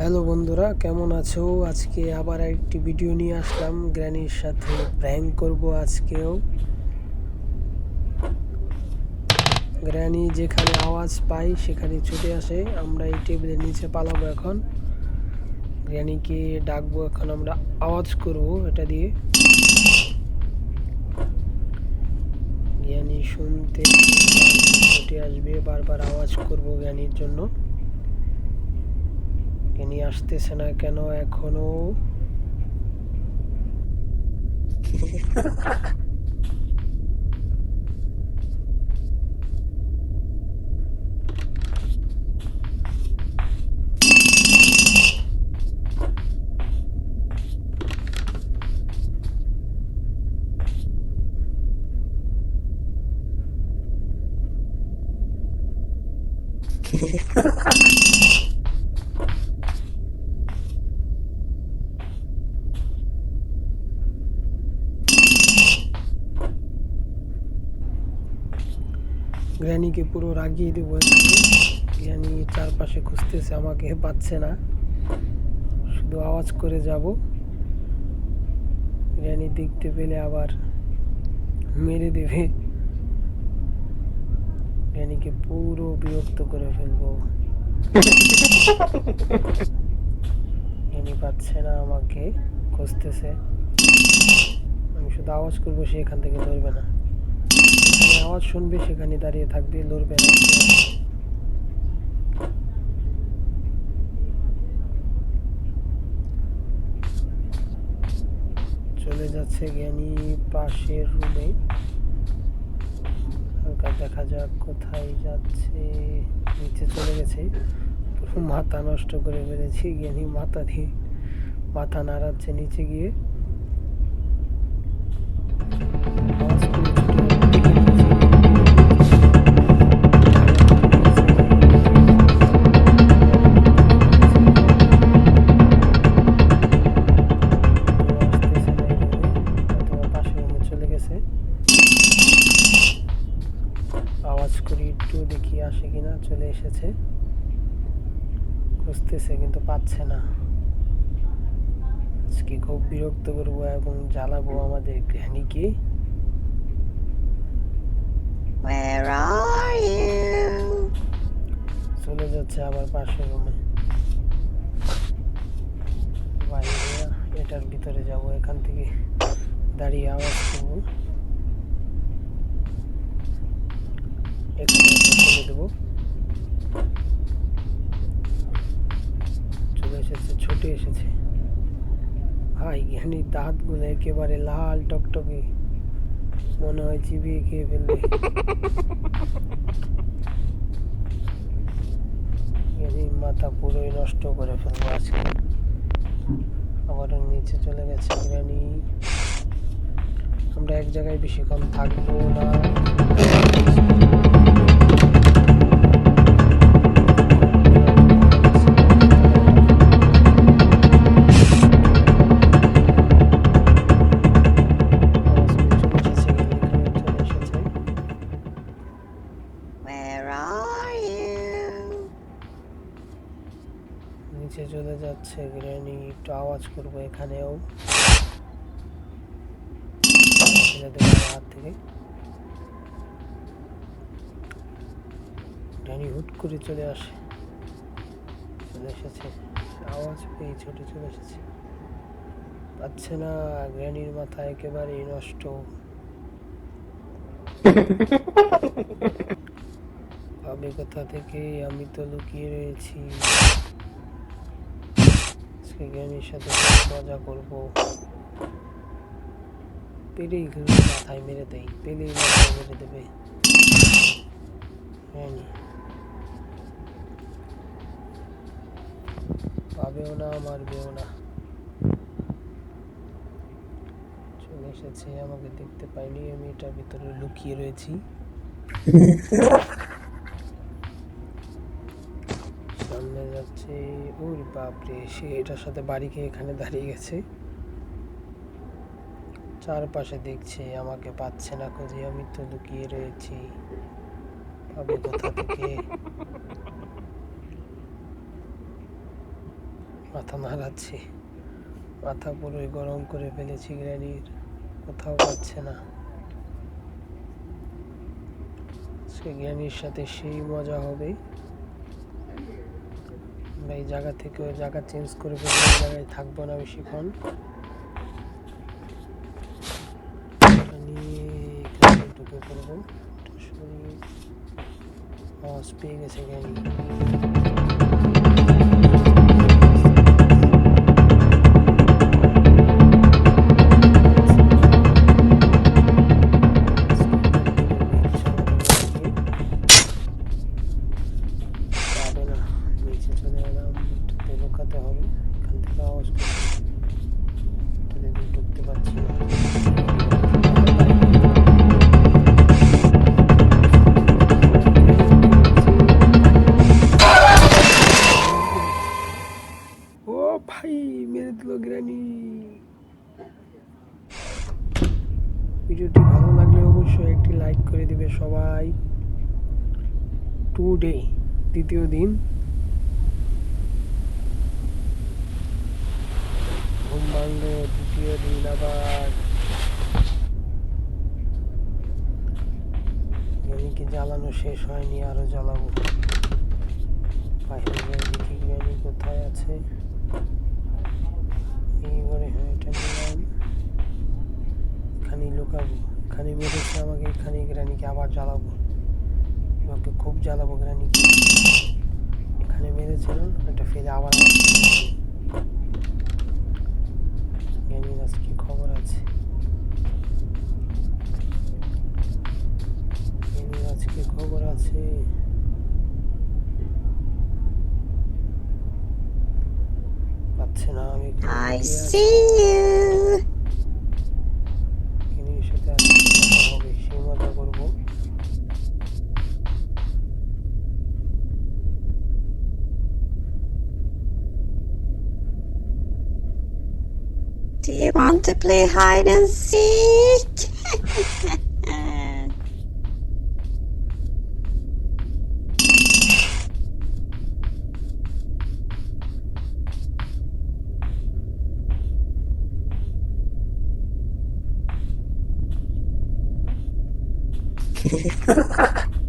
Hello বন্ধুরা, কেমন আছো? আজকে আবার একটি ভিডিও নিয়ে আসলাম। গ্র্যানির সাথে প্র্যাঙ্ক করব আজকেও। গ্র্যানি যেখানে আওয়াজ পাই সেখানে ছুটে আসে। আমরা এই টেবিলের নিচে পালাবো এখন। গ্র্যানিকে ডাকবো এখন আমরা আওয়াজ করব এটা দিয়ে। জ্ঞানী শুনতে ছুটে আসবে, বারবার আওয়াজ করব জ্ঞানীর জন্য। ইনি আসতেছে না কেন এখনও? গ্র্যানিকে পুরো রাগিয়ে দেবো গ্র্যানি চারপাশে খুঁজতেছে, আমাকে পাচ্ছে না। শুধু আওয়াজ করে যাব। গ্র্যানি দেখতে পেলে আবার মেরে দেবে। গ্র্যানিকে পুরো বিরক্ত করে ফেলব। পাচ্ছে না আমাকে, খুঁজতেছে। আমি শুধু আওয়াজ করব, সে এখান থেকে ধরবে না। আওয়াজ শুনবে, সেখানে দাঁড়িয়ে থাকবে, লড়বে চলে যাচ্ছে জ্ঞানী পাশের রুমে। দেখা যাক কোথায় যাচ্ছে। নিচে চলে গেছে। মাথা নষ্ট করে ফেলেছি জ্ঞানী মাথা দিয়ে মাথা নাড়াচ্ছে নিচে গিয়ে। খুঁজতেছে কিন্তু পাচ্ছে না। আজকে খুব বিরক্ত করব এবং জ্বালাবো আমাদের you? চলে যাচ্ছে আবার পাশের রুমে এটার ভিতরে যাব এখান থেকে দাঁড়িয়ে আওয়াজ করব। এখানে দেবো। ভাই জ্ঞানী দাঁতগুলো একেবারে লাল টকটকে। মনে হয় চিবিয়ে খেয়ে ফেলবে। মাথা পুরোই নষ্ট করে ফেলব আজকে। আবার নিচে চলে গেছে জ্ঞানী আমরা এক জায়গায় বেশিক্ষণ থাকব না। এখানেও হাত থেকে হুট করে চলে আসে। চলে এসেছে। আওয়াজ পেয়ে ছুটে চলে এসেছে। পাচ্ছে না গ্র্যানির মাথা একেবারেই নষ্ট। ভাবে কোথা থেকে আমি তো লুকিয়ে রয়েছি। আজকে জ্ঞানীর সাথে মজা করব। পেলেই কিন্তু মাথায় মেরে দেয় পেলেই মাথায় মেরে দেবে। পাবেও না, মারবেও না। চলে এসেছে, আমাকে দেখতে পাইনি, আমি এটার ভিতরে লুকিয়ে রয়েছি। বাপরে, সে এটার সাথে বাড়ি খেয়ে এখানে দাঁড়িয়ে গেছে। চারপাশে দেখছে, আমাকে পাচ্ছে না খুঁজে, আমি তো লুকিয়ে রয়েছি। পাবে কোথা থেকে? মাথা নাড়াচ্ছি। মাথা পুরোই গরম করে ফেলেছি গ্র্যানির। কোথাও পাচ্ছে না। সে গ্র্যানির সাথে সেই মজা হবে। আমরা এই জায়গা থেকে ওই জায়গা চেঞ্জ করে ফেলে ওই জায়গায় থাকব না বেশিক্ষণ। ঢুকে পড়ব। পেয়ে গেছে গ্র্যানি লুকাতে হবে। এখান থেকে আওয়াজ ঢুকতে পারছি না ও ভাই, মেরে ভিডিওটি ভালো লাগলে অবশ্যই একটি লাইক করে দিবে সবাই। টু ডে দ্বিতীয় দিন। ভাঙলো দ্বিতীয় দিন আবার গ্রানিকে জ্বালানো শেষ হয়নি, আরও জ্বালাবো। যাই দেখি কোথায় আছে। এইবারে হ্যাঁ এটা নিলাম। এখানেই লুকাবো। এখানে মেরেছে আমাকে, এখানে গ্রানিকে আবার জ্বালাবো। ওকে খুব জ্বালাবো গ্রানিকে এখানে মেরেছিলাম এটা ফেলে আবার গ্রানির আজকে খবর আছে? গ্রানির আজকে খবর আছে। পাচ্ছে না আমি Do you want to play hide and seek?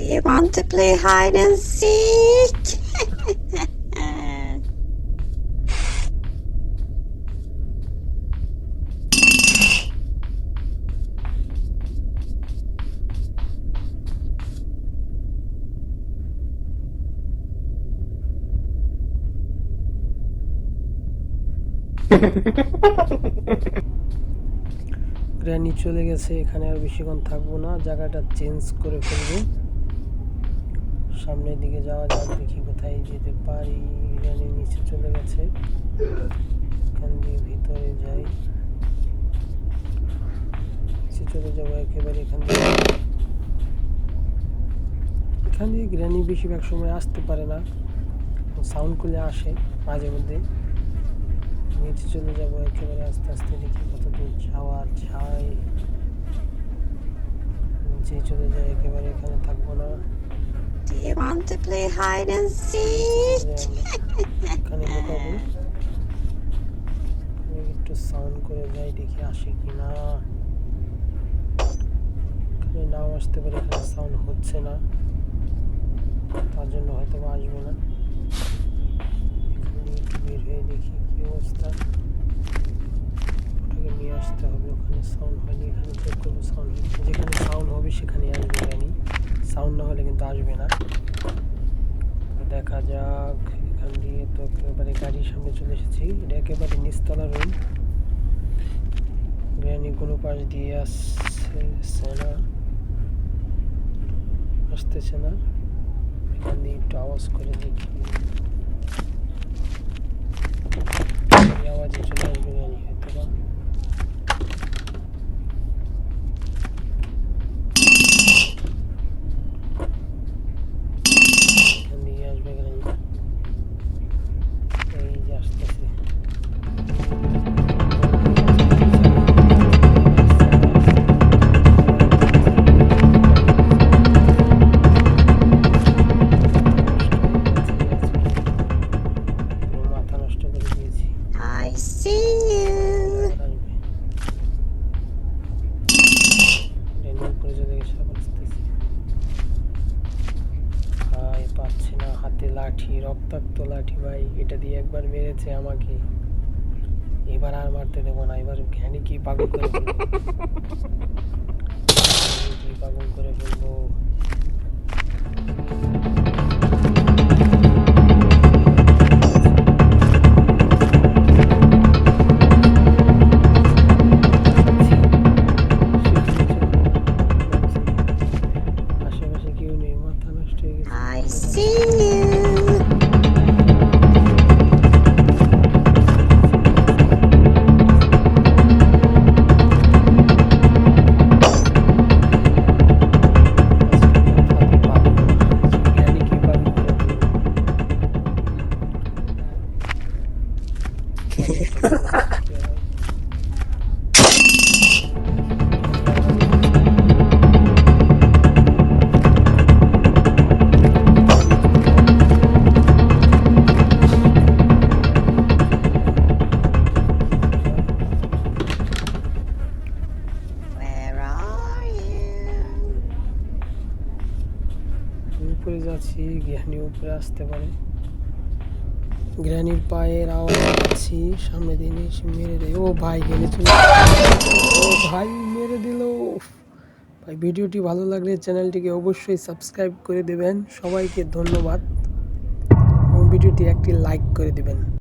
Do you want to play hide and seek? Granny চলে গেছে, এখানে আর বেশিক্ষণ থাকব না, জায়গাটা চেঞ্জ করে ফেলব সামনের দিকে যাওয়া যাক, দেখি কোথায় যেতে পারি। গ্র্যানি নিচে চলে গেছে। এখান দিয়ে ভিতরে যাই। নিচে চলে যাব একেবারে এখান দিয়ে। এখান দিয়ে গ্র্যানি বেশিরভাগ সময় আসতে পারে না। সাউন্ড করলে আসে মাঝে মধ্যে। নিচে চলে যাব একেবারে আস্তে আস্তে, দেখি কত দূর যাওয়া যায়। নিচে চলে যায় একেবারে এখানে থাকব না। Do you want to play hide and seek? একটু সাউন্ড করে যাই দেখি আসে কি না এখানে নাও আসতে পারে এখানে সাউন্ড হচ্ছে না তার জন্য হয়তো বা আসবে না এখান একটু বের হয়ে দেখি কি অবস্থা ওটাকে নিয়ে আসতে হবে ওখানে সাউন্ড হয়নি এখানে চেক করব সাউন্ড যেখানে সাউন্ড হবে সেখানে আসবে জানি সাউন্ড না হলে কিন্তু আসবে না। দেখা যাক, এখান দিয়ে তো একেবারে গাড়ির সামনে চলে এসেছি। এটা একেবারে নিচতলা রুম গ্র্যানি কোনো পাশ দিয়ে আসছে না আসতেছে না। এখান দিয়ে একটু আওয়াজ করে দেখি। আওয়াজে চলে আসবে গ্র্যানি হয়তো বা রক্তাক্ত লাঠি ভাই, এটা দিয়ে একবার মেরেছে আমাকে। এবার আর মারতে দেবো না, এবার ঘ্যানি কি পাগল করে কি পাগল করে ফেলব উপরে যাচ্ছি জ্ঞানী উপরে আসতে পারে। গ্রানির পায়ের আওয়াজ পাচ্ছি, সামনে দিয়ে এসে মেরে দেয়। ও ভাই, গেলে চলে ও ভাই, মেরে দিল। ভাই, ভিডিওটি ভালো লাগলে চ্যানেলটিকে অবশ্যই সাবস্ক্রাইব করে দেবেন। সবাইকে ধন্যবাদ। এবং ভিডিওটি একটি লাইক করে দেবেন।